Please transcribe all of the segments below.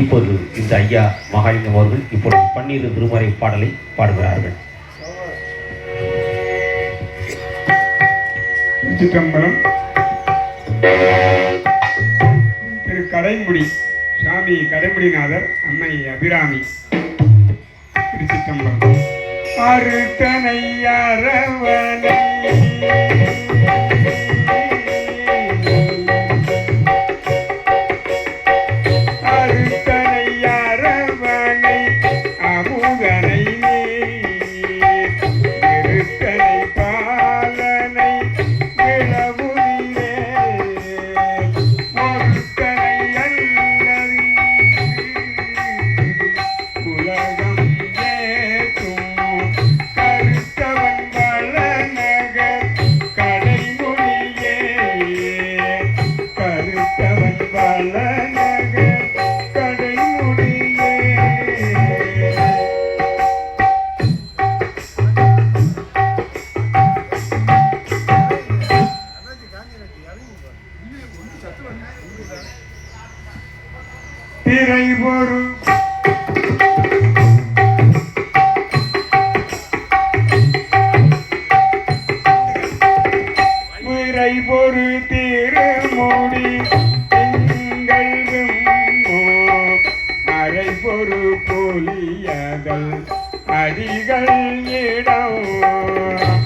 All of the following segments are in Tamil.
இப்போது இந்த ஐயா மகாலிங்கம் அவர்கள் இப்பொழுது பன்னீர் திருமறை பாடலை பாடுகிறார்கள். சிதம்பரம் திரு கடைமுடி சாமி கடைமுடிநாதர் அன்னை அபிராமி. திரு சிதம்பரம் அருத்தனை அரவணை அடிகள் இடம்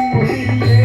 Música